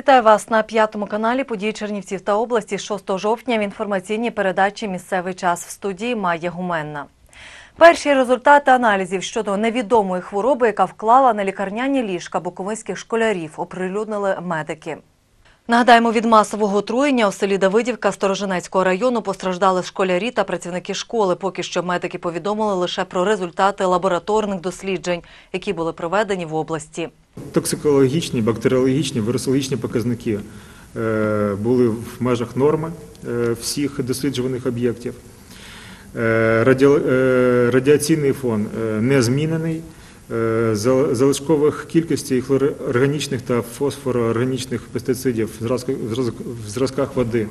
Вітаю вас на п'ятому каналі події Чернівців та області 6 жовтня в інформаційній передачі Місцевий час в студії Майя Гуменна. Перші результати аналізів щодо невідомої хвороби, яка вклала на лікарняні ліжка буковинських школярів, оприлюднили медики. Нагадаємо, від масового отруєння у селі Давидівка Сторожинецького району постраждали школярі та працівники школи. Поки що медики повідомили лише про результати лабораторних досліджень, які були проведені в області. Токсикологічні, бактеріологічні, вірусологічні показники е, були в межах норми е, всіх досліджуваних об'єктів. Е, Радіаційний фон не змінений. Е, зал- Залишкових кількостей хлороорганічних та фосфороорганічних пестицидів в зразках води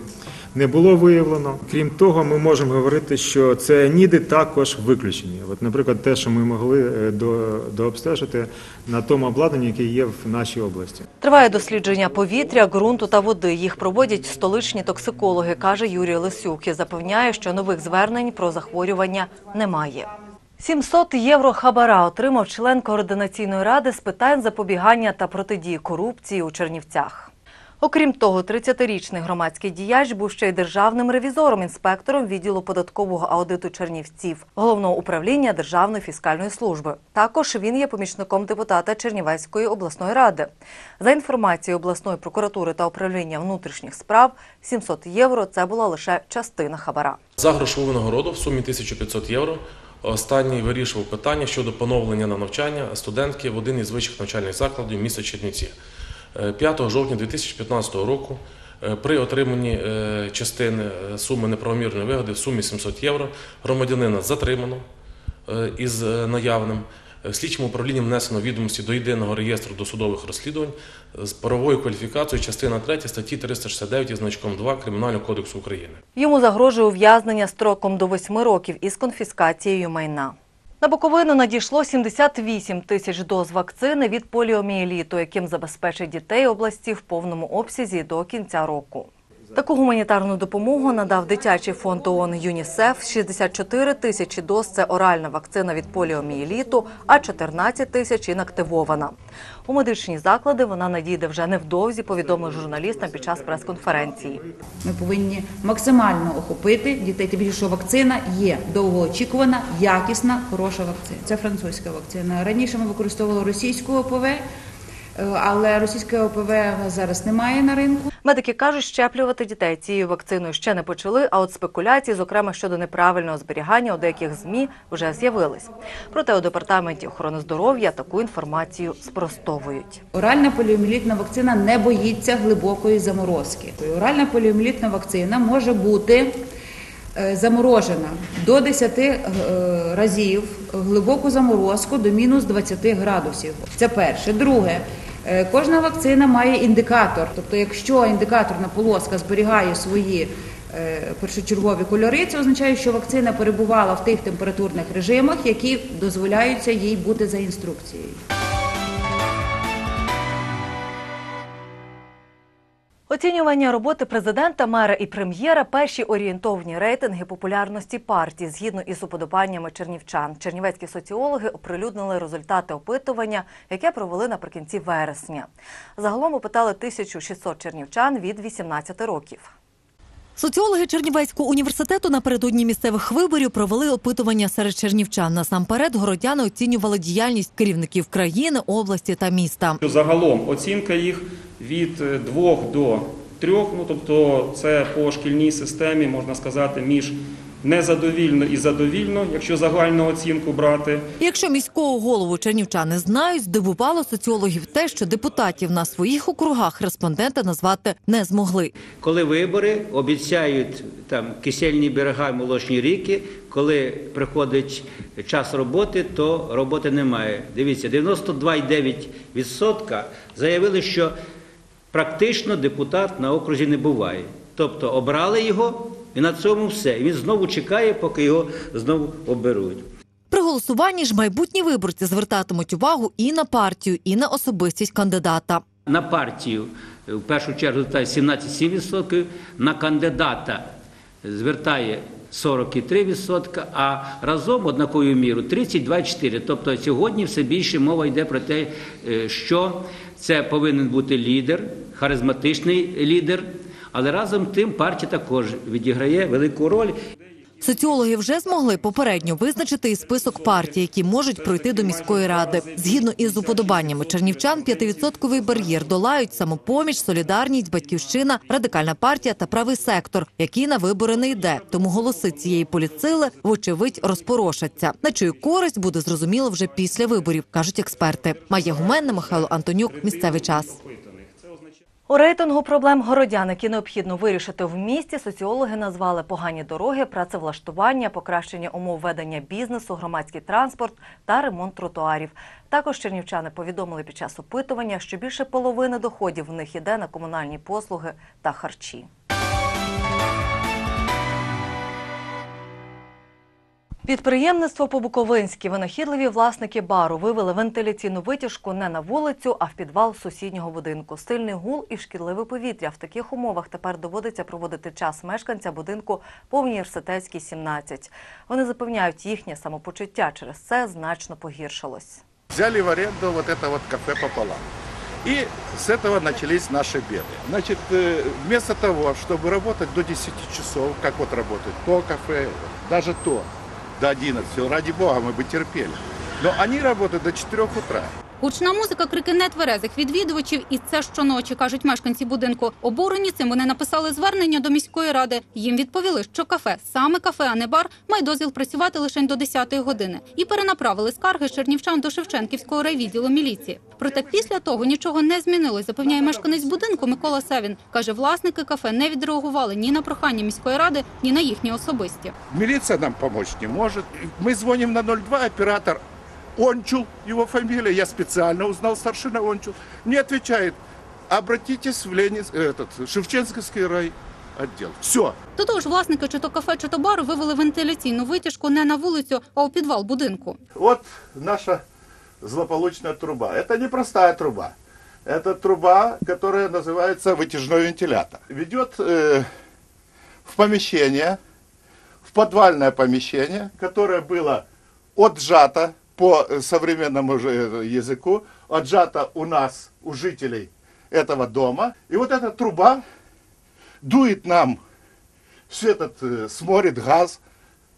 не було виявлено. Крім того, ми можемо говорити, що ціаніди також виключені. От, наприклад, те, що ми могли е, до, дообстежити на тому обладнанні, яке є в нашій області. Триває дослідження повітря, ґрунту та води. Їх проводять столичні токсикологи, каже Юрій Лисюк і запевняє, що нових звернень про захворювання немає. 700 євро хабара отримав член координаційної ради з питань запобігання та протидії корупції у Чернівцях. Окрім того, 30-річний громадський діяч був ще й державним ревізором, інспектором відділу податкового аудиту Чернівців, головного управління Державної фіскальної служби. Також він є помічником депутата Чернівецької обласної ради. За інформацією обласної прокуратури та управління внутрішніх справ, 700 євро це була лише частина хабара. За грошову нагороду в сумі 1500 євро останній вирішував питання щодо поновлення на навчання студентки в один із вищих навчальних закладів міста Чернівці. Е, 5 жовтня 2015 року е, при отриманні е, частини е, суми неправомірної вигоди в сумі 700 євро громадянина затримано е, із е, наявним. Е, Слідчим управлінням внесено відомості до єдиного реєстру досудових розслідувань з правовою кваліфікацією частина 3 статті 369 із значком 2 Кримінального кодексу України. Йому загрожує ув'язнення строком до 8 років із конфіскацією майна. На Буковину надійшло 78 тисяч доз вакцини від поліомієліту, яким забезпечить дітей області в повному обсязі до кінця року. Таку гуманітарну допомогу надав дитячий фонд ООН ЮНІСЕФ. 64 тисячі доз – це оральна вакцина від поліомієліту, а 14 тисяч інактивована. У медичні заклади вона надійде вже невдовзі, повідомив журналістам під час прес-конференції. Ми повинні максимально охопити дітей, тим більше, що вакцина є довгоочікувана, якісна, хороша вакцина. Це французька вакцина. Раніше ми використовували російську ОПВ, е, але російської ОПВ зараз немає на ринку. Медики кажуть, щеплювати дітей цією вакциною ще не почали, а от спекуляції, зокрема щодо неправильного зберігання у деяких ЗМІ, вже з'явились. Проте у департаменті охорони здоров'я таку інформацію спростовують. Оральна поліоміелітна вакцина не боїться глибокої заморозки. Оральна поліоміелітна вакцина може бути е, заморожена до 10 е, разів глибоку заморозку до мінус 20 градусів. Це перше. Друге. Е, Кожна вакцина має індикатор, тобто, якщо індикаторна полоска зберігає свої е, першочергові кольори, це означає, що вакцина перебувала в тих температурних режимах, які дозволяються їй бути за інструкцією. Оцінювання роботи президента, мера і прем'єра перші орієнтовні рейтинги популярності партії згідно із уподобаннями чернівчан. Чернівецькі соціологи оприлюднили результати опитування, яке провели наприкінці вересня. Загалом опитали 1600 чернівчан від 18 років. Соціологи Чернівецького університету напередодні місцевих виборів провели опитування серед чернівчан. Насамперед городяни оцінювали діяльність керівників країни, області та міста. Загалом оцінка їх від 2 до 3, ну тобто це по шкільній системі, можна сказати, між незадовільно і задовільно, якщо загальну оцінку брати. Якщо міського голову чернівчани знають, здивувало соціологів те, що депутатів на своїх округах респонденти назвати не змогли. Коли вибори обіцяють там кисельні берега, молочні ріки, коли приходить час роботи, то роботи немає. Дивіться, 92,9% заявили, що практично депутат на окрузі не буває. Тобто обрали його, і на цьому все. І він знову чекає, поки його знову оберуть. При голосуванні ж майбутні виборці звертатимуть увагу і на партію, і на особистість кандидата. На партію в першу чергу звертає 17,7%, на кандидата звертає 43%, а разом однаковою міру 32,4%. Тобто сьогодні все більше мова йде про те, е, що Це повинен бути лідер, харизматичний лідер. Але разом тим партія також відіграє велику роль. Соціологи вже змогли попередньо визначити і список партій, які можуть пройти до міської ради. Згідно із уподобаннями чернівчан, 5% бар'єр долають самопоміч, солідарність, батьківщина, радикальна партія та правий сектор, який на вибори не йде. Тому голоси цієї політсили вочевидь розпорошаться. На чию користь буде зрозуміло вже після виборів, кажуть експерти. Майя Гуменна, Михайло Антонюк. Місцевий час. У рейтингу проблем городян, які необхідно вирішити в місті, соціологи назвали погані дороги, працевлаштування, покращення умов ведення бізнесу, громадський транспорт та ремонт тротуарів. Також чернівчани повідомили під час опитування, що більше половини доходів в них іде на комунальні послуги та харчі. Підприємництво по-буковинськи винахідливі власники бару вивели вентиляційну витяжку не на вулицю, а в підвал сусіднього будинку. Сильний гул і шкідливе повітря. В таких умовах тепер доводиться проводити час мешканця будинку по університетській 17. Вони запевняють, їхнє самопочуття через це значно погіршилось. Взяли в аренду вот это вот кафе пополам. И с этого начались наши беды. Значит, э, вместо того, чтобы работать до 10 часов, как вот работает то кафе, даже то, до 11, ради бога, мы бы терпели. Но они работают до 4 утра. Гучна музика, крики нетверезих відвідувачів, і це щоночі, кажуть мешканці будинку. Обурені цим вони написали звернення до міської ради. Їм відповіли, що кафе, саме кафе, а не бар, має дозвіл працювати лише до 10-ї години. І перенаправили скарги з чернівчан до Шевченківського райвідділу міліції. Проте після того нічого не змінилось, запевняє мешканець будинку Микола Севін. Каже, власники кафе не відреагували ні на прохання міської ради, ні на їхні особисті. Милиция нам помочь не может. Мы звоним на 02, оператор Ончул, его фамилия, я специально узнал, старшина Ончул, мне отвечает, обратитесь в Ленин, этот, Шевченковский рай отдел. Все, До того ж, власники чи то кафе, чи то бару вивели вентиляційну витяжку не на вулицю, а у підвал будинку. Вот наша злополучная труба. Это не простая труба. Это труба, которая называется вытяжной вентилятор. Ведет э, в помещение, в подвальное помещение, которое было отжато по э, современному же э, языку, отжато у нас, у жителей этого дома. И вот эта труба дует нам все этот э, сморит газ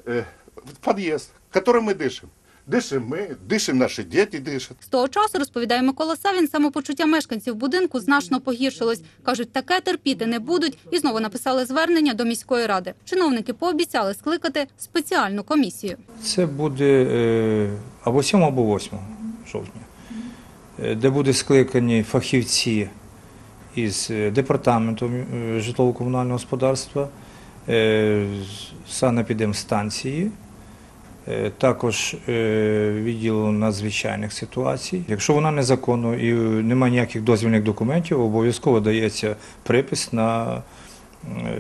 э, в подъезд, которым мы дышим. Дышим мы, дышим наши дети, дышат. З того часу, розповідає Микола Савін, самопочуття мешканців будинку значно погіршилось. Кажуть, таке терпіти не будуть і знову написали звернення до міської ради. Чиновники пообіцяли скликати спеціальну комісію. Це буде е, або 7, або 8 жовтня, е, де будуть скликані фахівці із е, департаменту е, житлово-комунального господарства, е, з санепідемстанції, е, також е, відділу надзвичайних ситуацій. Якщо вона незаконна і немає ніяких дозвільних документів, обов'язково дається припис на е,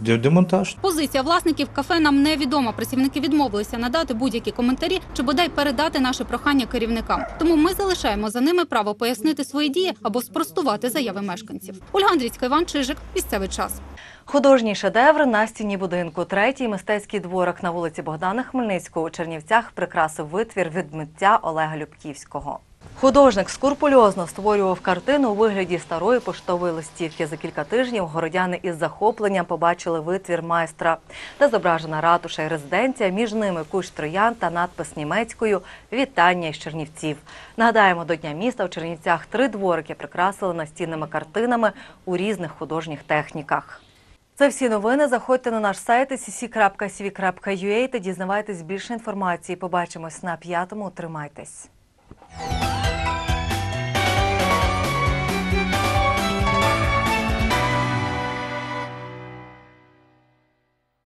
демонтаж. Позиція власників кафе нам невідома. Працівники відмовилися надати будь-які коментарі чи бодай передати наше прохання керівникам. Тому ми залишаємо за ними право пояснити свої дії або спростувати заяви мешканців. Ольга Андрійська, Іван Чижик. Місцевий час. Художній шедевр на стіні будинку. Третій мистецький дворик на вулиці Богдана Хмельницького у Чернівцях прикрасив витвір від митця Олега Любківського. Художник скрупульозно створював картину у вигляді старої поштової листівки. За кілька тижнів городяни із захопленням побачили витвір майстра, де зображена ратуша і резиденція. Між ними кущ троян та надпис німецькою Вітання із Чернівців. Нагадаємо, до Дня міста в Чернівцях три дворики прикрасили настінними картинами у різних художніх техніках. Це всі новини. Заходьте на наш сайт sc.cv.ua та дізнавайтесь більше інформації. Побачимось на п'ятому. Тримайтесь.